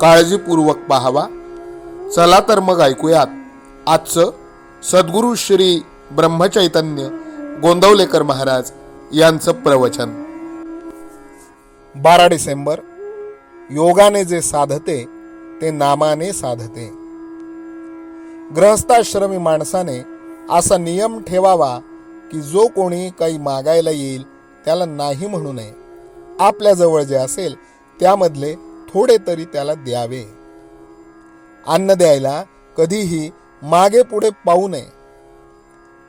काळजीपूर्वक पाहावा. चला तर मग ऐकूयात. आजचं सद्गुरू श्री ब्रह्मचैतन्य गोंदवलेकर महाराज यांचं प्रवचन. बारा डिसेंबर. योगाने जे साधते ते नामाने साधते. ग्रहस्थाश्रमी माणसाने असा नियम ठेवावा की जो कोणी काही मागायला येईल त्याला नाही म्हणू नये. आपल्याजवळ जे असेल त्यामधले थोडे तरी त्याला द्यावे. अन्न द्यायला कधीही मागे पुढे पाहू नये.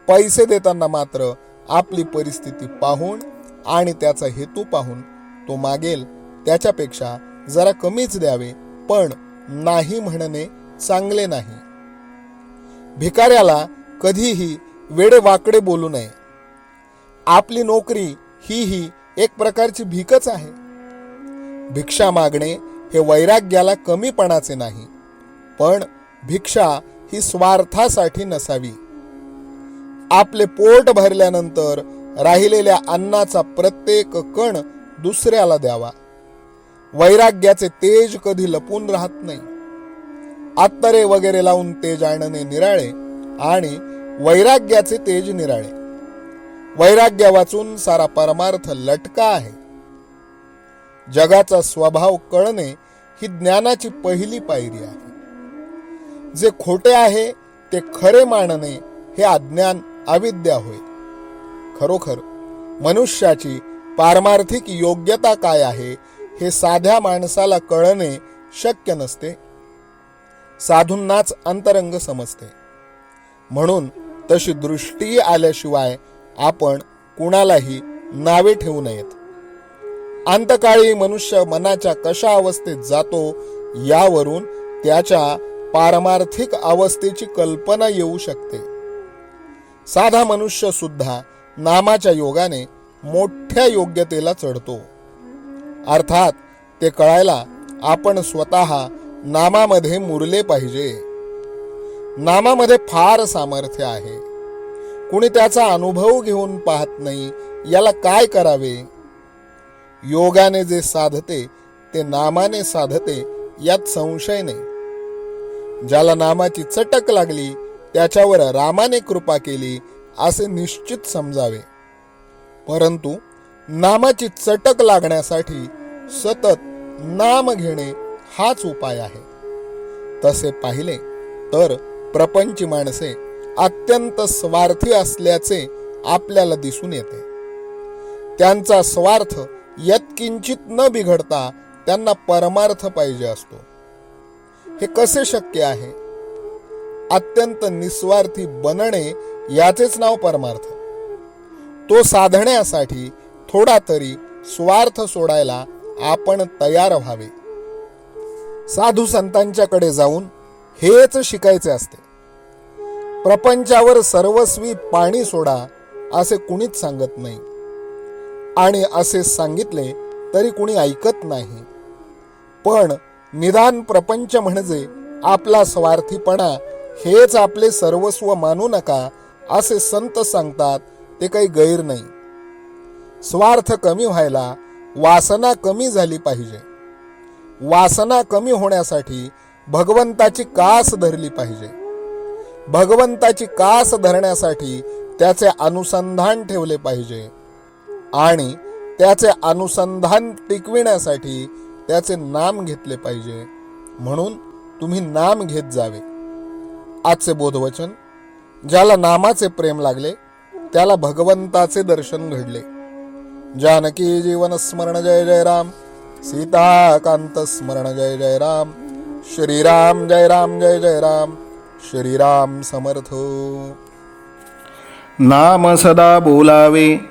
पैसे देताना मात्र आपली परिस्थिती पाहून आणि त्याचा हेतू पाहून तो मागेल. त्याच्यापेक्षा जरा कमीच द्यावे पण नाही म्हणणे चांगले नाही. भिकाऱ्याला कधीही वेडे वाकडे बोलू नये. आपली नोकरी ही ही एक प्रकारची भीकच आहे. भिक्षा मागणे हे वैराग्याला कमीपणाचे नाही पण भिक्षा ही स्वार्थासाठी नसावी. आपले पोट भरल्यानंतर राहिलेल्या अन्नाचा प्रत्येक कण दुसऱ्याला द्यावा. वैराग्याचे तेज कधी लपून राहत नाही. आत्तरे वगैरे लावून तेज आणणे निराळे आणि वैराग्याचे तेज निराळे. वैराग्य वाचून सारा परमार्थ लटका आहे. जगाचा स्वभाव कळणे ही ज्ञानाची पहिली पायरी आहे. जे खोटे आहे ते खरे मानणे हे अज्ञान अविद्या होय. खरोखर मनुष्याची पारमार्थिक योग्यता काय आहे हे साध्या माणसाला कळणे शक्य नसते. साधूंनाच अंतरंग समजते. म्हणून तशी दृष्टी आल्याशिवाय आपण कुणालाही नावे ठेवू नयेत. अंतकाळी मनुष्य मनाच्या कशा अवस्थेत जातो यावरून त्याच्या पारमार्थिक अवस्थेची कल्पना येऊ शकते. साधा मनुष्य सुद्धा नामाच्या योगाने मोठ्या योग्यतेला चढतो. अर्थात ते कळायला आपण स्वतः नामामध्ये मुरले पाहिजे. नामामध्ये फार सामर्थ्य आहे. कुणी त्याचा अनुभव घेऊन पाहत नाही याला काय करावे? योगाने जे साधते ते नामाने साधते यात संशय नाही. ज्याला नामाची चटक लागली त्याच्यावर रामाने कृपा केली असे निश्चित समजावे. परंतु नामाची चटक लागण्यासाठी सतत नाम घेणे हाच उपाय आहे. तसे पाहिले तर प्रपंची माणसे अत्यंत स्वार्थी असल्याचे आपल्याला दिसून येते. त्यांचा स्वार्थ यत्किंचित न बिघडता त्यांना परमार्थ पाहिजे असतो. हे कसे शक्य आहे? अत्यंत निस्वार्थी बनणे याचेच नाव परमार्थ. तो साधण्यासाठी थोडा तरी स्वार्थ सोडायला आपण तयार व्हावे. साधू संतांच्याकडे जाऊन हेच शिकायचे असते. प्रपंचावर सर्वस्वी पाणी सोडा असे कुणीच सांगत नाही. आणि असे सांगितले तरी कुणी ऐकत नाही. पण निदान प्रपंच म्हणजे आपला स्वार्थीपणा हेच आपले सर्वस्व मानू नका असे संत सांगतात ते काही गैर नाही. स्वार्थ कमी व्हायला वासना कमी झाली पाहिजे. वासना कमी होण्यासाठी भगवंताची कास धरली पाहिजे. भगवंताची कास धरण्यासाठी त्याचे अनुसंधान ठेवले पाहिजे. आणि त्याचे अनुसंधान टिकविण्यासाठी त्याचे नाम घेतले पाहिजे. म्हणून तुम्ही नाम घेत जावे. आजचे बोधवचन ज्याला नामाचे प्रेम लागले त्याला भगवंताचे दर्शन घडले. जानकी जीवन स्मरण जय जय राम. सीताकांत स्मरण जय जय राम. श्रीराम जय राम जय जय राम. श्रीराम समर्थ. नाम सदा बोलावे.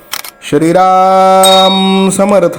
श्रीराम समर्थ।